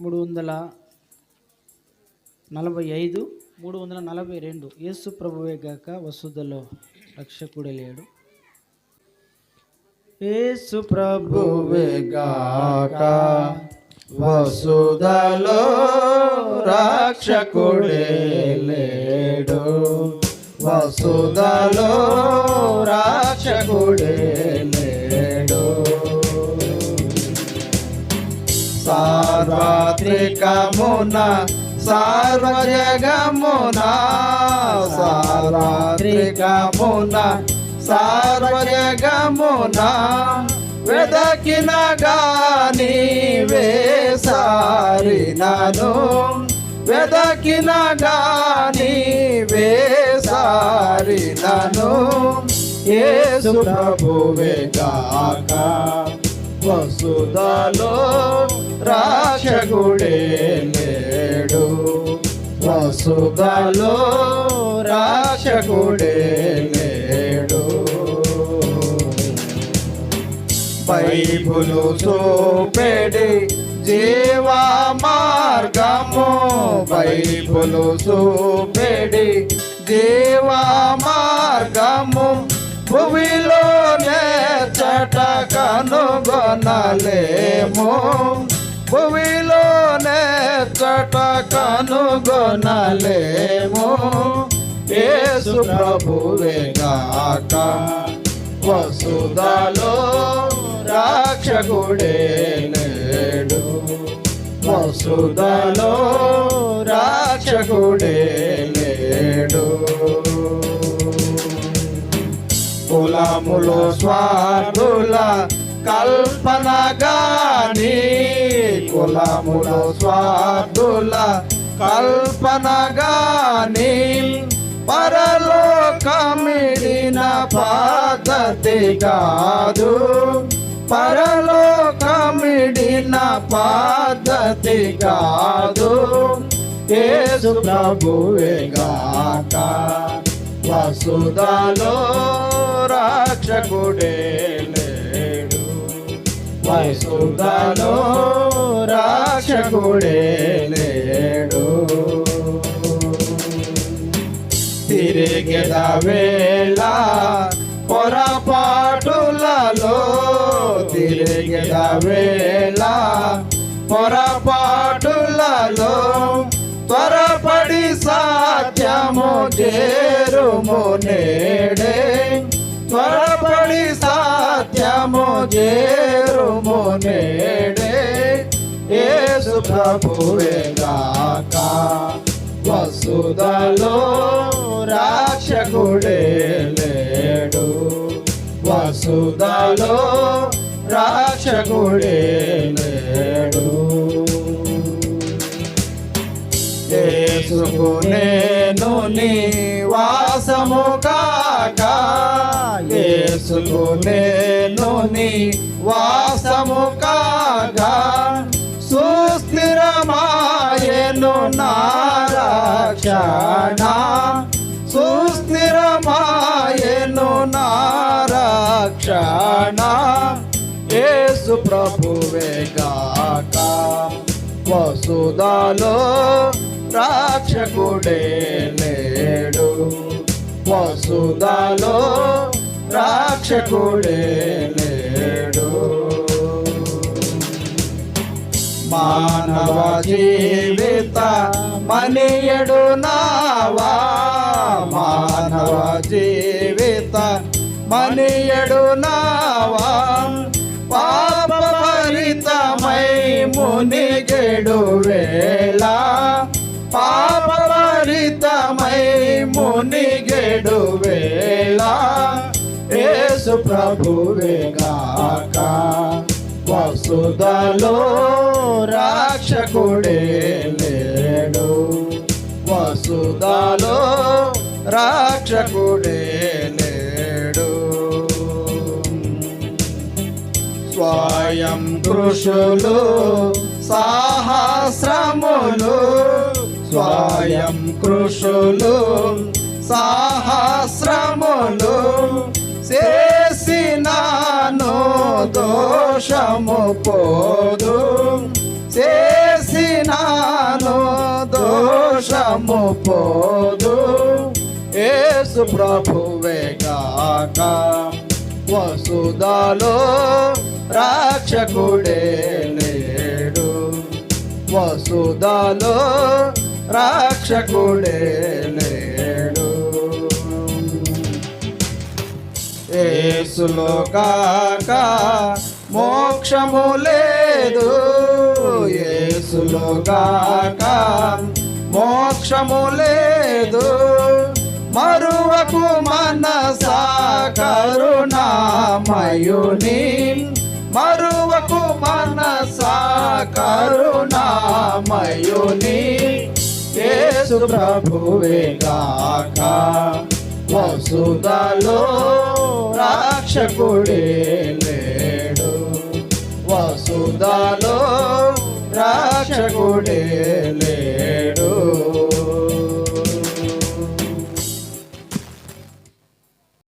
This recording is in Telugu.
మూడు వందల నలభై ఐదు మూడు వందల నలభై రెండు. యేసు ప్రభువే గాక వసుదలో రక్షకుడే లేడు. యేసు ప్రభువే గాక వసుదలో రక్షకుడే లేడు. వసుదలో ఉన్న సార్వజగమున సార్వత్రికమున సార్వజగమున వెదకిన గాని వేసారినను. వెదకిన గాని వేసారినను. యేసు ప్రభువే కాక వసుదలో రాక్షగుడేన లేడు వసుగలో రాక్షకుడే లేడు. బైబులు చూపెడి జీవా మార్గము. బైబులు చూపెడి జీవా మార్గము. భూమిలో చట కనుగొనలేము భూమిలోనే చట కనుగొనలేము. యేసు ప్రభువే గాక. వసుదలో రాక్షకుడే లేడు. వసుదలో రాక్షకుడే కులములు స్వార్థుల కల్పనగాని కులములు స్వార్థుల కల్పనగాని పరలోకమిడిన పద్ధతి కాదు పరలోకమిడిన పద్ధతి కాదు యేసు ప్రభువే గాక వసుదలో రాక్షకుడే లేడు. వసుదలో రాక్షకుడే లేడు. తిరిగెద వేళ పొరపాటులలో. తిరిగిన వేళ పొరపాటులలో. త్వరపడి సాధ్యము చేరుము నేడే. సాధ్యము చేరుము నేడే యేసు ప్రభువే గాక. వసుదలో రాక్షకుడే లేడు. వసుదలో రాక్షకుడే లేడు. యేసుకు నేను వాసము కాక యేసుకు నేను వాసము కాక సుస్థిరమాయను నారక్షణ. సుస్థిరమాయను నారక్షణ. యేసు ప్రభువే గాక. వసుదలో రాక్షకుడే లేడు. వసుదాలో రాక్షకుడే లేడు మానవ జీవిత మనియడు నావా. మానవ జీవిత మనియడు నావా. పాపరితమై మునిగెడు వేళ. పాపరితమై మునిగెడు వేళ. యేసు ప్రభువే గాక. వసుదలో రాక్షకుడే లేడు. వసుదలో రాక్షకుడే లేడు. స్వయం కృషులు సాహస్రములు స్వయం కృషులు సాహస్రములు సే దోషము పోదు. చేసినాను దోషము పోదు. ఏసు ప్రభువే కాక వసుదాలో రాక్షకుడే లేడు. వసుదాలో రాక్షకుడే లేడు. ఏసులో కాక మోక్షము లేదు. ఏసులో కాక మోక్షము లేదు. మరువకు మనస కరుణామయుని మరువకు మనస కరుణామయుని. యేసు ప్రభువే కాక వసుదలో రాక్షకుడే లేడు వసుదలో రాక్షకుడే లేడు